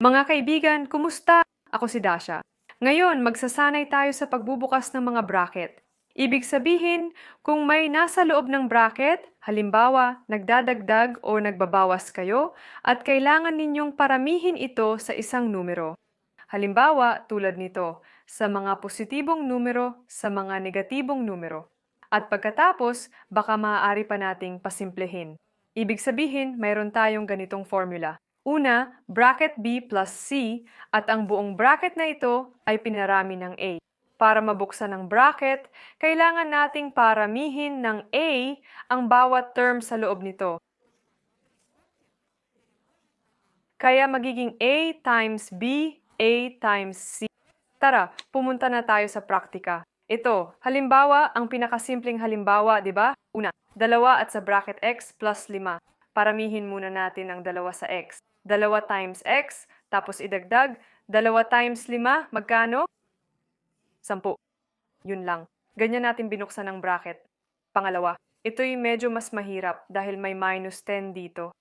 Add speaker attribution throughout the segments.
Speaker 1: Mga kaibigan, kumusta? Ako si Dasha. Ngayon, magsasanay tayo sa pagbubukas ng mga bracket. Ibig sabihin, kung may nasa loob ng bracket, halimbawa, nagdadagdag o nagbabawas kayo, at kailangan ninyong paramihin ito sa isang numero. Halimbawa, tulad nito, sa mga positibong numero sa mga negatibong numero. At pagkatapos, baka maaari pa nating pasimplehin. Ibig sabihin, mayroon tayong ganitong formula. Una, bracket B plus C at ang buong bracket na ito ay pinarami ng A. Para mabuksan ang bracket, kailangan nating paramihin ng A ang bawat term sa loob nito. Kaya magiging A times B, A times C. Tara, pumunta na tayo sa praktika. Ito, halimbawa, ang pinakasimpleng halimbawa, di ba? Una, dalawa at sa bracket x plus 5. Paramihin muna natin ang dalawa sa x. Dalawa times x, tapos idagdag, dalawa times 5, magkano? Sampu. Yun lang. Ganyan natin binuksan ang bracket. Pangalawa, ito'y medyo mas mahirap dahil may minus 10 dito.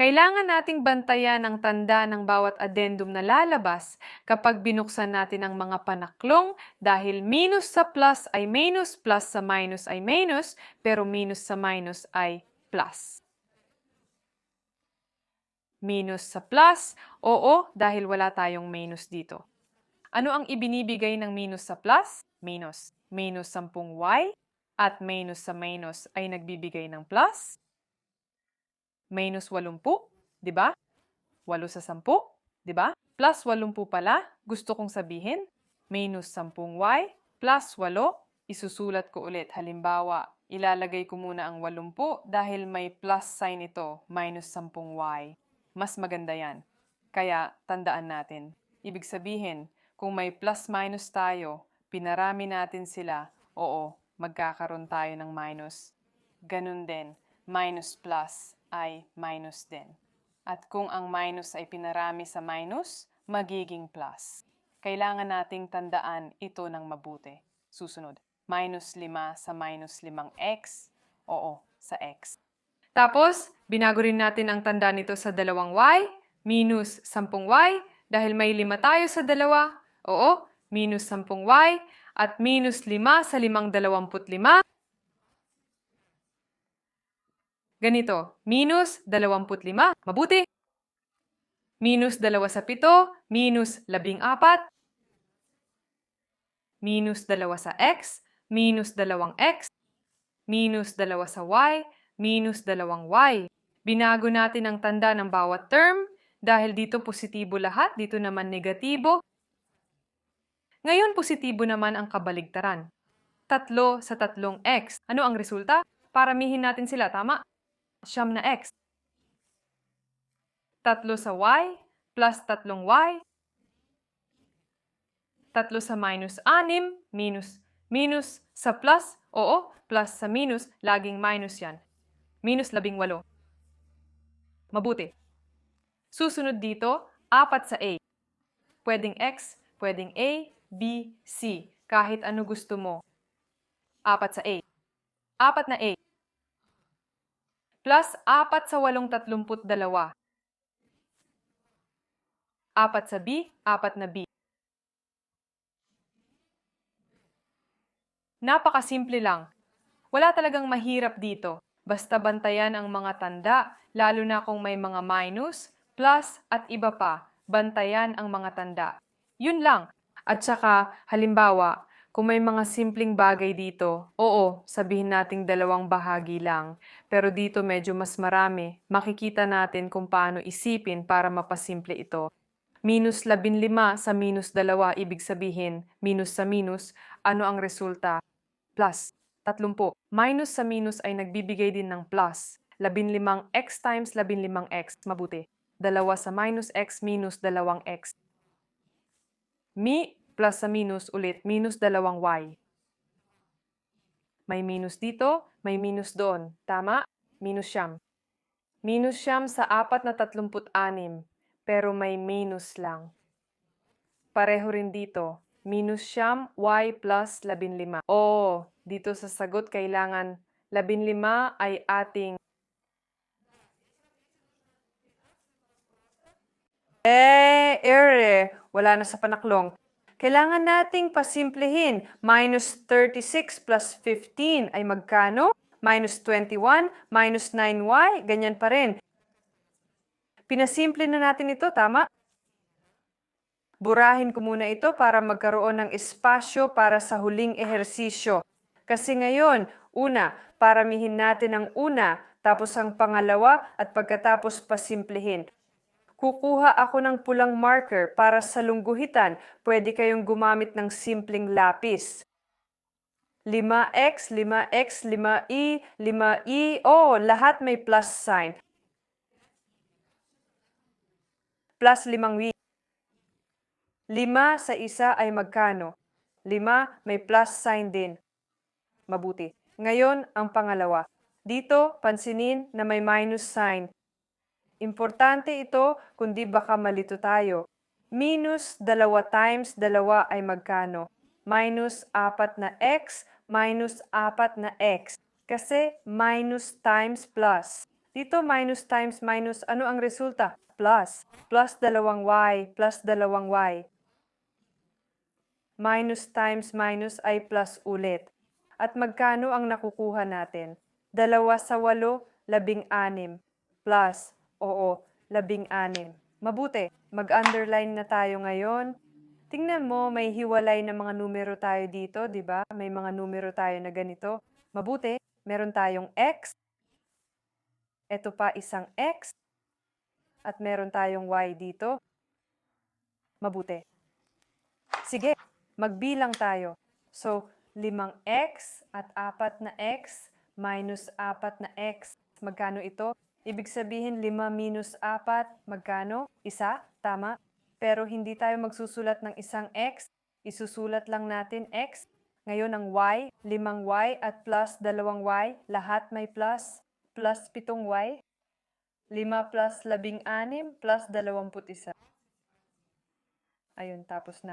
Speaker 1: Kailangan nating bantayan ang tanda ng bawat addendum na lalabas kapag binuksan natin ang mga panaklong dahil minus sa plus ay minus, plus sa minus ay minus, pero minus sa minus ay plus. Minus sa plus, oo, dahil wala tayong minus dito. Ano ang ibinibigay ng minus sa plus? Minus. Minus 10y at minus sa minus ay nagbibigay ng plus. Minus 80, di ba? 8 sa 10, di ba? Plus 80 pala, gusto kong sabihin. Minus 10y plus 8, isusulat ko ulit. Halimbawa, ilalagay ko muna ang 80 dahil may plus sign ito, minus 10y. Mas maganda yan. Kaya, tandaan natin. Ibig sabihin, kung may plus-minus tayo, pinarami natin sila, oo, magkakaroon tayo ng minus. Ganun din, minus plus ay minus din. At kung ang minus ay pinarami sa minus, magiging plus. Kailangan nating tandaan ito ng mabuti. Susunod, minus 5 sa minus 5x, oo, sa x. Tapos, binago rin natin ang tanda nito sa dalawang y, minus 10y, dahil may 5 tayo sa dalawa, oo, minus 10y, at minus 5 sa 525. Ganito, minus 25, mabuti. Minus 2 sa 7, minus 14. Minus 2 sa x, minus 2x. Minus 2 sa y, minus 2y. Binago natin ang tanda ng bawat term dahil dito positibo lahat, dito naman negatibo. Ngayon positibo naman ang kabaligtaran. Tatlo sa tatlong x. Ano ang resulta? Paramihin natin sila, tama? Siyam na x. Tatlo sa y plus tatlong y. Tatlo sa minus anim, minus. Minus sa plus, oo, plus sa minus, laging minus yan. Minus labing walo. Mabuti. Susunod dito, apat sa A. Pwedeng X, pwedeng A, B, C. Kahit ano gusto mo. Apat sa A. Apat na A. Plus apat sa walong tatlumput dalawa. Apat sa B, apat na B. Napakasimple lang. Wala talagang mahirap dito. Basta bantayan ang mga tanda, lalo na kung may mga minus, plus at iba pa. Bantayan ang mga tanda. Yun lang. At saka, halimbawa, kung may mga simpleng bagay dito, oo, sabihin nating dalawang bahagi lang. Pero dito medyo mas marami. Makikita natin kung paano isipin para mapasimple ito. Minus 15 sa minus 2, ibig sabihin, minus sa minus, ano ang resulta? Plus. 30. Minus sa minus ay nagbibigay din ng plus. 15 x times 15 x. Mabuti. Dalawa sa minus x minus dalawang x. Mi plus sa minus ulit, minus dalawang y. May minus dito, may minus doon. Tama? Minus siyam. Minus siyam sa apat na tatlumput anim, pero may minus lang. Pareho rin dito, minus siyam y plus labin lima. Oo, dito sa sagot kailangan labin lima ay ating
Speaker 2: Eh, ere, wala na sa panaklong. Kailangan nating pasimplihin. Minus 36 plus 15 ay magkano? Minus 21, minus 9y, ganyan pa rin. Pinasimple na natin ito, tama? Burahin ko muna ito para magkaroon ng espasyo para sa huling ehersisyo. Kasi ngayon, una, paramihin natin ang una, tapos ang pangalawa, at pagkatapos pasimplihin. Kukuha ako ng pulang marker para sa lungguhitan. Pwede kayong gumamit ng simpleng lapis. 5x, 5x, 5i, 5i. Oh, lahat may plus sign. Plus 5y. 5 sa isa ay magkano? 5 may plus sign din. Mabuti. Ngayon, ang pangalawa. Dito, pansinin na may minus sign. Importante ito, kundi baka malito tayo. Minus dalawa times dalawa ay magkano? Minus apat na x minus apat na x. Kasi minus times plus. Dito minus times minus, ano ang resulta? Plus. Plus dalawang y, plus dalawang y. Minus times minus ay plus ulit. At magkano ang nakukuha natin? Dalawa sa walo, labing anim. Plus, oo, labing anim. Mabuti, mag-underline na tayo ngayon. Tingnan mo, may hiwalay na mga numero tayo dito, di ba? May mga numero tayo na ganito. Mabuti, meron tayong x. Ito pa isang x. At meron tayong y dito. Mabuti. Sige, magbilang tayo. So, limang x at apat na x minus apat na x. Magkano ito? Ibig sabihin, 5 minus 4, magkano? Isa, tama. Pero hindi tayo magsusulat ng isang x. Isusulat lang natin x. Ngayon ang y, 5y at plus 2y, lahat may plus. Plus 7y. 5 plus 16 plus 21. Ayun, tapos na.